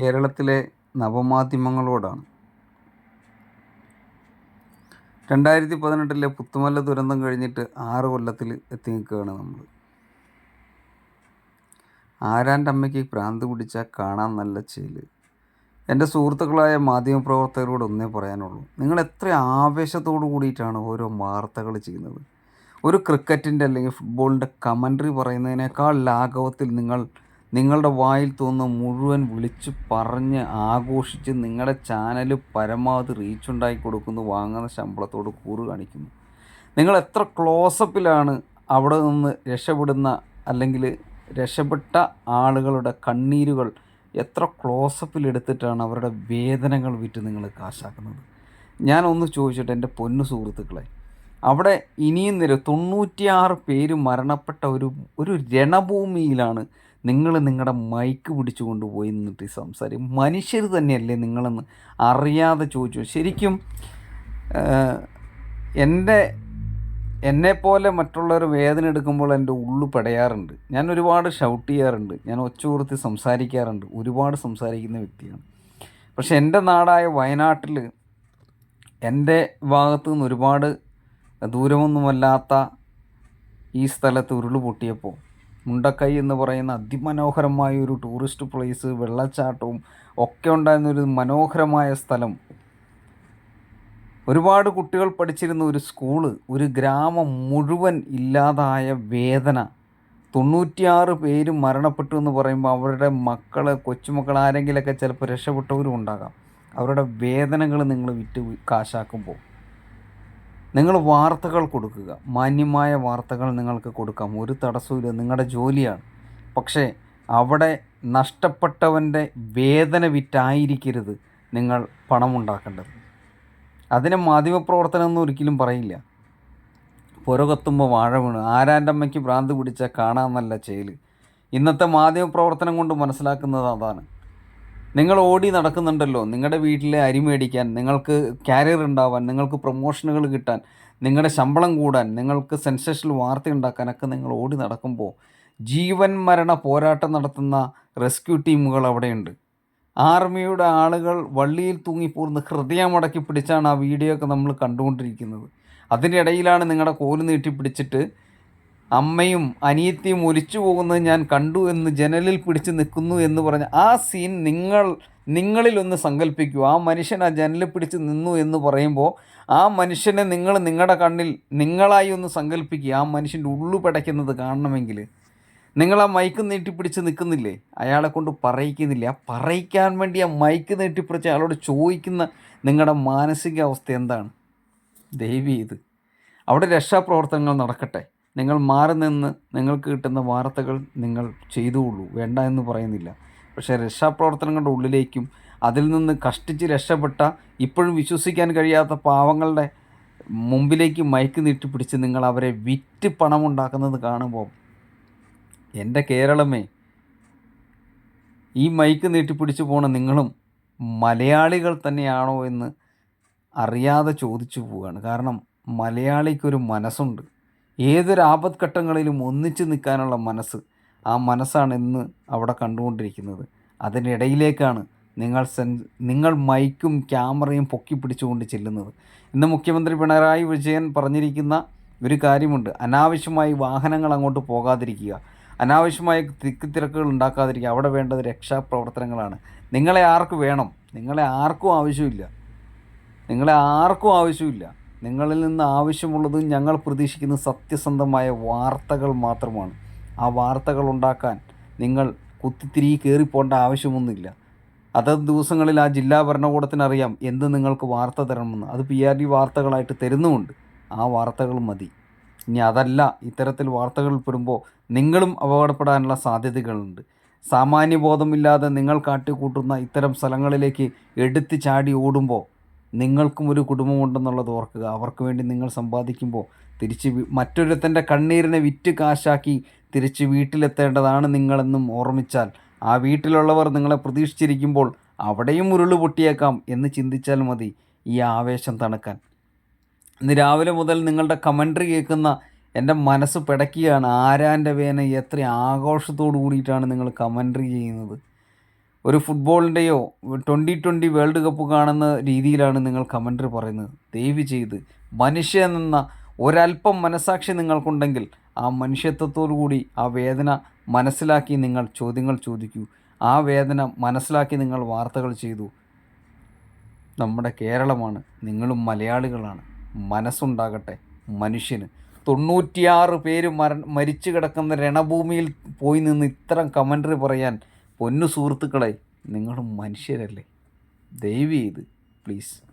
കേരളത്തിലെ നവമാധ്യമങ്ങളോടാണ്. രണ്ടായിരത്തി പതിനെട്ടിലെ പുത്തുമല്ല ദുരന്തം കഴിഞ്ഞിട്ട് ആറ് കൊല്ലത്തിൽ എത്തി നിൽക്കുകയാണ് നമ്മൾ. ആരാന്റെ അമ്മയ്ക്ക് ഭ്രാന്ത് പിടിച്ചാൽ കാണാൻ നല്ല ചേൽ എന്റെ സുഹൃത്തുക്കളായ മാധ്യമപ്രവർത്തകരോട് ഒന്നേ പറയാനുള്ളൂ. നിങ്ങൾ എത്ര ആവേശത്തോടു കൂടിയിട്ടാണ് ഓരോ വാർത്തകൾ ചെയ്യുന്നത്. ഒരു ക്രിക്കറ്റിന്റെ അല്ലെങ്കിൽ ഫുട്ബോളിന്റെ കമൻട്രി പറയുന്നതിനേക്കാൾ ലാഘവത്തിൽ നിങ്ങൾ നിങ്ങളുടെ വായിൽ തോന്നുന്ന മുഴുവൻ വിളിച്ച് പറഞ്ഞ് ആഘോഷിച്ച് നിങ്ങളുടെ ചാനൽ പരമാവധി റീച്ച് ഉണ്ടാക്കി കൊടുക്കുന്നു വാങ്ങുന്ന ശമ്പളത്തോട് കൂറ് കാണിക്കുന്നു. നിങ്ങൾ എത്ര ക്ലോസപ്പിലാണ് അവിടെ നിന്ന് രക്ഷപ്പെടുന്ന അല്ലെങ്കിൽ രക്ഷപ്പെട്ട ആളുകളുടെ കണ്ണീരുകൾ എത്ര ക്ലോസപ്പിൽ എടുത്തിട്ടാണ് അവരുടെ വേദനകൾ വിറ്റ് നിങ്ങൾ കാശാക്കുന്നത്? ഞാനൊന്ന് ചോദിച്ചിട്ട് എന്റെ പൊന്നു സുഹൃത്തുക്കളെ അവിടെ ഇനിയും നിര തൊണ്ണൂറ്റിയാറ് പേര് മരണപ്പെട്ട ഒരു ഒരു രണഭൂമിയിലാണ് നിങ്ങൾ നിങ്ങളുടെ മൈക്ക് പിടിച്ചു കൊണ്ടുപോയി നിന്നിട്ട് സംസാരിക്കും. മനുഷ്യർ തന്നെയല്ലേ നിങ്ങളെന്ന് അറിയാതെ ചോദിച്ചു. ശരിക്കും എന്റെ എന്നെപ്പോലെ മറ്റുള്ളവർ വേദന എടുക്കുമ്പോൾ എന്റെ ഉള്ളു പടയാറുണ്ട്. ഞാൻ ഒരുപാട് ഷൗട്ട് ചെയ്യാറുണ്ട്. ഞാൻ ഒച്ചകൂർത്തി സംസാരിക്കാറുണ്ട്. ഒരുപാട് സംസാരിക്കുന്ന വ്യക്തിയാണ്. പക്ഷെ എന്റെ നാടായ വയനാട്ടിൽ എന്റെ ഭാഗത്തു നിന്ന് ഒരുപാട് ദൂരമൊന്നുമല്ലാത്ത ഈ സ്ഥലത്ത് ഉരുൾ പൊട്ടിയപ്പോൾ മുണ്ടക്കൈ എന്ന് പറയുന്ന അതിമനോഹരമായ ഒരു ടൂറിസ്റ്റ് പ്ലേസ് വെള്ളച്ചാട്ടവും ഒക്കെ ഉണ്ടായിരുന്നൊരു മനോഹരമായ സ്ഥലം. ഒരുപാട് കുട്ടികൾ പഠിച്ചിരുന്ന ഒരു സ്കൂൾ ഒരു ഗ്രാമം മുഴുവൻ ഇല്ലാതായ വേദന. തൊണ്ണൂറ്റിയാറ് പേര് മരണപ്പെട്ടു എന്ന് പറയുമ്പോൾ അവരുടെ മക്കൾ കൊച്ചുമക്കൾ ആരെങ്കിലുമൊക്കെ ചിലപ്പോൾ രക്ഷപ്പെട്ടവരും ഉണ്ടാകാം. അവരുടെ വേദനകൾ നിങ്ങൾ വിറ്റ് കാശാക്കുമ്പോൾ. നിങ്ങൾ വാർത്തകൾ കൊടുക്കുക. മാന്യമായ വാർത്തകൾ നിങ്ങൾക്ക് കൊടുക്കാം. ഒരു തടസ്സമില്ല നിങ്ങളുടെ ജോലിയാണ്. പക്ഷേ അവിടെ നഷ്ടപ്പെട്ടവന്റെ വേദന വിറ്റായിരിക്കരുത് നിങ്ങൾ പണമുണ്ടാക്കേണ്ടത് അതിനെ മാധ്യമപ്രവർത്തനം എന്ന് ഒരിക്കലും പറയില്ല. പുരകത്തുമ്പോൾ വാഴ വീണ്. ആരാന്റെ അമ്മയ്ക്ക് ഭ്രാന്ത് പിടിച്ചാൽ കാണാൻ നല്ല ചേൽ. ഇന്നത്തെ മാധ്യമപ്രവർത്തനം കൊണ്ട് മനസ്സിലാക്കുന്നത് അതാണ്. നിങ്ങൾ ഓടി നടക്കുന്നുണ്ടല്ലോ. നിങ്ങളുടെ വീട്ടിലെ അരി മേടിക്കാൻ നിങ്ങൾക്ക് കാരിയർ ഉണ്ടാവാൻ നിങ്ങൾക്ക് പ്രൊമോഷനുകൾ കിട്ടാൻ നിങ്ങളുടെ ശമ്പളം കൂടാൻ നിങ്ങൾക്ക് സെൻസേഷണൽ വാർത്ത ഉണ്ടാക്കാനൊക്കെ നിങ്ങൾ ഓടി നടക്കുമ്പോൾ ജീവൻ മരണ പോരാട്ടം നടത്തുന്ന റെസ്ക്യൂ ടീമുകൾ അവിടെയുണ്ട്. ആർമിയുടെ ആളുകൾ വള്ളിയിൽ തൂങ്ങിപ്പോർന്ന് ഹൃദയമടക്കി പിടിച്ചാണ് ആ വീഡിയോ ഒക്കെ നമ്മൾ കണ്ടുകൊണ്ടിരിക്കുന്നത്. അതിന്റെ ഇടയിലാണ് നിങ്ങളുടെ കോൽ നീട്ടിപ്പിടിച്ചിട്ട് അമ്മയും അനിയത്തിയും ഒലിച്ചു പോകുന്നത് ഞാൻ കണ്ടു എന്ന് ജനലിൽ പിടിച്ച് നിൽക്കുന്നു എന്ന് പറഞ്ഞ ആ സീൻ നിങ്ങൾ നിങ്ങളിലൊന്ന് സങ്കല്പിക്കൂ ആ മനുഷ്യൻ ആ ജനലിൽ പിടിച്ച് നിന്നു എന്ന് പറയുമ്പോൾ ആ മനുഷ്യനെ നിങ്ങൾ നിങ്ങളുടെ കണ്ണിൽ നിങ്ങളായി ഒന്ന് സങ്കല്പിക്കുക ആ മനുഷ്യന്റെ ഉള്ളു പടയ്ക്കുന്നത് കാണണമെങ്കിൽ. നിങ്ങൾ ആ മൈക്ക് നീട്ടിപ്പിടിച്ച് നിൽക്കുന്നില്ലേ? അയാളെ കൊണ്ട് പറയിക്കുന്നില്ല? പറയിക്കാൻ വേണ്ടി ആ മൈക്ക് നീട്ടിപ്പിടിച്ച് അയാളോട് ചോദിക്കുന്ന നിങ്ങളുടെ മാനസികാവസ്ഥ എന്താണ്? ദൈവീ ഇത് അവിടെ രക്ഷാപ്രവർത്തനങ്ങൾ നടക്കട്ടെ. നിങ്ങൾ മാറി നിന്ന് നിങ്ങൾക്ക് കിട്ടുന്ന വാർത്തകൾ നിങ്ങൾ ചെയ്തുകൊള്ളൂ. വേണ്ട എന്ന് പറയുന്നില്ല. പക്ഷേ രക്ഷാപ്രവർത്തനങ്ങളുടെ ഉള്ളിലേക്കും അതിൽ നിന്ന് കഷ്ടിച്ച് രക്ഷപ്പെട്ട ഇപ്പോഴും വിശ്വസിക്കാൻ കഴിയാത്ത പാവങ്ങളുടെ മുമ്പിലേക്ക് മയക്ക് നീട്ടിപ്പിടിച്ച് നിങ്ങൾ അവരെ വിറ്റ് പണമുണ്ടാക്കുന്നത് കാണുമ്പോൾ എന്റെ കേരളമേ ഈ മൈക്ക് നീട്ടിപ്പിടിച്ചു പോണ നിങ്ങളും മലയാളികൾ തന്നെയാണോ എന്ന് അറിയാതെ ചോദിച്ചു പോവുകയാണ്. കാരണം മലയാളിക്കൊരു മനസ്സുണ്ട്. ഏതൊരു ആപത്ഘട്ടങ്ങളിലും ഒന്നിച്ചു നിൽക്കാനുള്ള മനസ്സ് ആ മനസ്സാണ് ഇന്ന് അവിടെ കണ്ടുകൊണ്ടിരിക്കുന്നത്. അതിനിടയിലേക്കാണ് നിങ്ങൾ സെൻ നിങ്ങൾ മൈക്കും ക്യാമറയും പൊക്കി പിടിച്ചുകൊണ്ട് ചെല്ലുന്നത്. ഇന്ന് മുഖ്യമന്ത്രി പിണറായി വിജയൻ പറഞ്ഞിരിക്കുന്ന ഒരു കാര്യമുണ്ട്. അനാവശ്യമായി വാഹനങ്ങൾ അങ്ങോട്ട് പോകാതിരിക്കുക. അനാവശ്യമായ തിക്ക് തിരക്കുകൾ ഉണ്ടാക്കാതിരിക്കുക. അവിടെ വേണ്ടത് രക്ഷാപ്രവർത്തനങ്ങളാണ്. നിങ്ങളെ ആർക്ക് വേണം? നിങ്ങളെ ആർക്കും ആവശ്യമില്ല. നിങ്ങളെ ആർക്കും ആവശ്യമില്ല. നിങ്ങളിൽ നിന്ന് ആവശ്യമുള്ളത് ഞങ്ങൾ പ്രതീക്ഷിക്കുന്ന സത്യസന്ധമായ വാർത്തകൾ മാത്രമാണ്. ആ വാർത്തകൾ ഉണ്ടാക്കാൻ നിങ്ങൾ കുത്തിത്തിരി കയറിപ്പോണ്ട ആവശ്യമൊന്നുമില്ല. അതത് ദിവസങ്ങളിൽ ആ ജില്ലാ ഭരണകൂടത്തിനറിയാം എന്ത് നിങ്ങൾക്ക് വാർത്ത തരണമെന്ന്. അത് പി ആർ ഡി വാർത്തകളായിട്ട് തരുന്നുമുണ്ട്. ആ വാർത്തകൾ മതി. ഇനി അതല്ല ഇത്തരത്തിൽ വാർത്തകൾ പെടുമ്പോൾ നിങ്ങളും അപകടപ്പെടാനുള്ള സാധ്യതകളുണ്ട്. സാമാന്യബോധമില്ലാതെ നിങ്ങൾ കാട്ടിക്കൂട്ടുന്ന ഇത്തരം സ്ഥലങ്ങളിലേക്ക് എടുത്ത് ചാടി ഓടുമ്പോൾ നിങ്ങൾക്കും ഒരു കുടുംബമുണ്ടെന്നുള്ളത് ഓർക്കുക. അവർക്ക് വേണ്ടി നിങ്ങൾ സമ്പാദിക്കുമ്പോൾ തിരിച്ച് മറ്റൊരുത്തന്റെ കണ്ണീരിനെ വിറ്റ് കാശാക്കി തിരിച്ച് വീട്ടിലെത്തേണ്ടതാണ് നിങ്ങളെന്നും ഓർമ്മിച്ചാൽ. ആ വീട്ടിലുള്ളവർ നിങ്ങളെ പ്രതീക്ഷിച്ചിരിക്കുമ്പോൾ അവിടെയും ഉരുൾ പൊട്ടിയേക്കാം എന്ന് ചിന്തിച്ചാൽ മതി ഈ ആവേശം തണുക്കാൻ. ഇന്ന് രാവിലെ മുതൽ നിങ്ങളുടെ കമൻട്രി കേൾക്കുന്ന എന്റെ മനസ്സ് പിടയ്ക്കുകയാണ് ആരാന്റെ വേന എത്ര ആഘോഷത്തോടു കൂടിയിട്ടാണ് നിങ്ങൾ കമൻട്രി ചെയ്യുന്നത്? ഒരു ഫുട്ബോളിന്റെയോ ട്വന്റി ട്വന്റി വേൾഡ് കപ്പ് കാണുന്ന രീതിയിലാണ് നിങ്ങൾ കമന്റർ പറയുന്നത്. ദയവ് ചെയ്ത് മനുഷ്യൻ എന്ന ഒരല്പം മനസാക്ഷി നിങ്ങൾക്കുണ്ടെങ്കിൽ ആ മനുഷ്യത്വത്തോടു കൂടി ആ വേദന മനസ്സിലാക്കി നിങ്ങൾ ചോദ്യങ്ങൾ ചോദിക്കൂ. ആ വേദന മനസ്സിലാക്കി നിങ്ങൾ വാർത്തകൾ ചെയ്തു. നമ്മുടെ കേരളമാണ്. നിങ്ങളും മലയാളികളാണ്. മനസ്സുണ്ടാകട്ടെ മനുഷ്യന്. തൊണ്ണൂറ്റിയാറ് പേര് മര മരിച്ചു കിടക്കുന്ന രണഭൂമിയിൽ പോയി നിന്ന് ഇത്തരം കമന്ററി പറയാൻ പൊന്നു സുഹൃത്തുക്കളെ നിങ്ങൾ മനുഷ്യരല്ലേ? ദയവ് ചെയ്ത് പ്ലീസ്